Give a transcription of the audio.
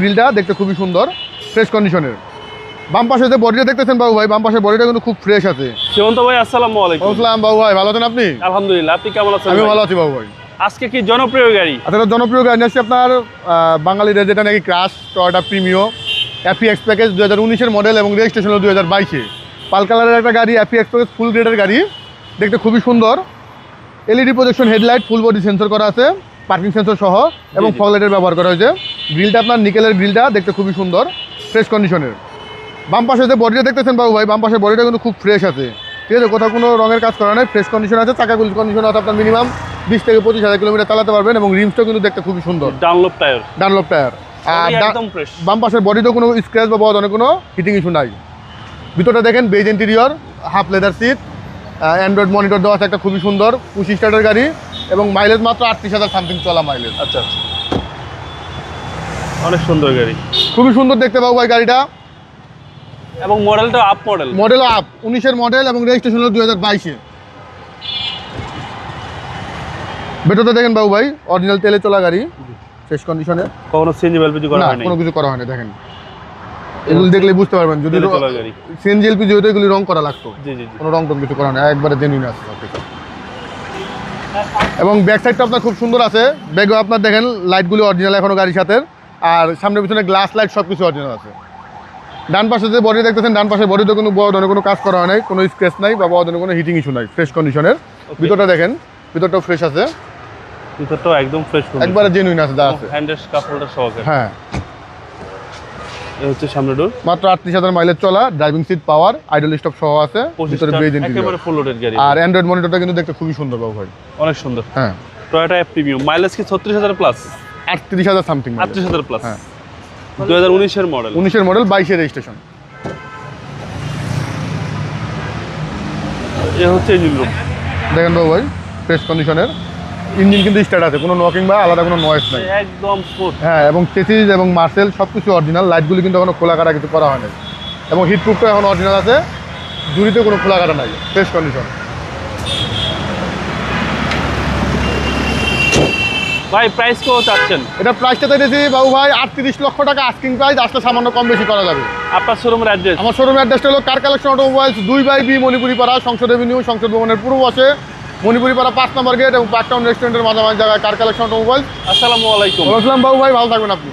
গ্রিলটা দেখতে খুবই সুন্দর ফ্রেশ কন্ডিশনের বাম পাশে যে বডিটা দেখতেছেন বাবু ভাই বাম পাশের বডিটা কিন্তু খুব ফ্রেশ আছে। সীমন্ত ভাই আসসালামু আলাইকুম। আসসালাম বাবু ভাই ভালো আছেন আপনি? আলহামদুলিল্লাহ আপনি কেমন আছেন আমি ভালো আছি বাবু ভাই। আজকে কি জনপ্রিয় গাড়ি? আচ্ছা এটা জনপ্রিয় গাড়ি আসছে আপনার আহ, বাঙালিদের যেটা নাকি ক্রাশ টয়টা প্রিমিও অ্যাপি এক্স প্যাকেজ দু হাজার উনিশের মডেল এবং রেজিস্ট্রেশন হলো দু হাজার বাইশে। পাল কালারের একটা গাড়ি অ্যাপি এক্স প্যাকেজ ফুল গ্রেডের গাড়ি দেখতে খুবই সুন্দর। LED projection headlight full body sensor করা আছে। পার্কিং সেন্সর সহ এবং। ফগলাইটের ব্যবহার করা হয়েছে। গ্রিলটা আপনার নিকেলের গ্রিলটা দেখতে খুবই সুন্দর ফ্রেশ কন্ডিশনের বাম পাশে যে বডিটা দেখতেছেন বাবু ভাই বাম পাশের বডিটা কিন্তু খুব ফ্রেশ আছে। ঠিক আছে কোথাও কোনো রঙের কাজ করা নেই ফ্রেশ কন্ডিশন আছে চাকাগুলি কন্ডিশন আছে আপনার মিনিমাম বিশ থেকে পঁচিশ হাজার কিলোমিটার চালাতে পারবেন এবং রিমসটাও কিন্তু দেখতে খুবই সুন্দর। ডানলপ টায়ার ডানলপ টায়ার আর বাম পাশের বডিতেও কোনো স্ক্র্যাচ বা ধরনের কোনো হিটিং ইস্যু নাই। ভিতরটা দেখেন beige interior half leather seat Android monitor দেওয়া আছে একটা খুবই সুন্দর পঁচিশ স্টার্টের গাড়ি এবং মাইলেজ মাত্র আটত্রিশ হাজার সামথিং চলা মাইলেজ আচ্ছা আচ্ছা। অনেক সুন্দর গাড়ি। খুবই সুন্দর দেখতে পাবো ভাই গাড়িটা। এবং মডেলটা আপ মডেল মডেল আপ উনিশের মডেল এবং রেজিস্ট্রেশন হলো দুই হাজার বাইশে। ভেতরটা দেখেন বাবু ভাই অরিজিনাল তেলে চলা গাড়ি শেষ কন্ডিশনে কখনো সিএনজি এলপিজি করা না হয়নি? কোনো কিছু করা হয়নি দেখেন। এগুলো দেখলে বুঝতে পারবেন যদি সিএনজি এলপিজি হতো এগুলি রং করা লাগতো। জি জি জি। কোনো রং টং কিছু করা নেই একবারে জেনুইন আছে এবং ব্যাক সাইডটা আপনার খুব সুন্দর আছে। ব্যাগও আপনার দেখেন লাইটগুলি অরিজিনাল এখনও গাড়ির সাথে। আর সামনের পিছনে গ্লাস লাইট সব কিছু অরিজিনাল আছে। ডান পাশে যে বডি দেখতেছেন ডান পাশে বডিতে কোনো বড় ধরনের কোনো কাজ করা হয় নাই কোনো স্ক্রেচ নাই বা বড় ধরনের কোনো হিটিং ইস্যু নাই ফ্রেশ কন্ডিশনের ভিতরটা দেখেন ভিতরটাও ফ্রেশ আছে। ভিতরটাও একদম ফ্রেশ একবারে জেনুইন আছে কাপ হোল্ডার সহকারে হ্যাঁ। হচ্ছে সামনে ডোর মাত্র আটত্রিশ হাজার মাইলেজ চলা driving seat power idle stop সহ আছে ভিতরে ব্রেজ একেবারে ফুল লোডেড গাড়ি। আর অ্যান্ড্রয়েড মনিটরটা কিন্তু দেখতে খুবই সুন্দর বাবু ভাই। অনেক সুন্দর। হ্যাঁ। টয়োটা প্রিমিয়াম মাইলেজ কি ছত্রিশ হাজার প্লাস আটত্রিশ হাজার সামথিং আটত্রিশ হাজার প্লাস হ্যাঁ। দুই হাজার উনিশের মডেল উনিশের মডেল বাইশের রেজিস্ট্রেশন এ হচ্ছে ইঞ্জিন রুম দেখেন বাবু ভাই ফ্রেশ কন্ডিশনের ইঞ্জিন কিন্তু স্টার্ট আছে কোনো নকিং বা আলাদা কোনো নয়েস নাই। একদম হ্যাঁ এবং চেসিস এবং মার্সেল সব কিছু অরিজিনাল লাইটগুলি কিন্তু এখনও খোলা কাটা কিছু করা হয় নাই এবং হিট প্রুফটা এখন অরিজিনাল আছে জুড়িতে কোনো খোলা কাটা নাই ফ্রেশ কন্ডিশন ভাই প্রাইস কত চাচ্ছেন? এটা প্রাইসটা দিয়েছি বাবু ভাই আটত্রিশ লক্ষ টাকা আস্কিং প্রাইস আসলে সামান্য কম বেশি করা যাবে। আপনার শোরুমের অ্যাড্রেস আমার শোরুম অ্যাড্রেসটা হলো কার কালেকশন অটোমোবাইলস দুই by B Manipuri Para Sangsad avenue সংসদ ভবনের পূর্ব পাশে। মণিপুরি পাড়া পাঁচ নম্বর গেট এবং পাকটাউন রেস্টুরেন্টের মাঝামাঝি জায়গায়। কার কালেকশন মোবাইল আসসালামু আলাইকুম। আসসালাম বাবু ভাই ভালো থাকবেন আপনি।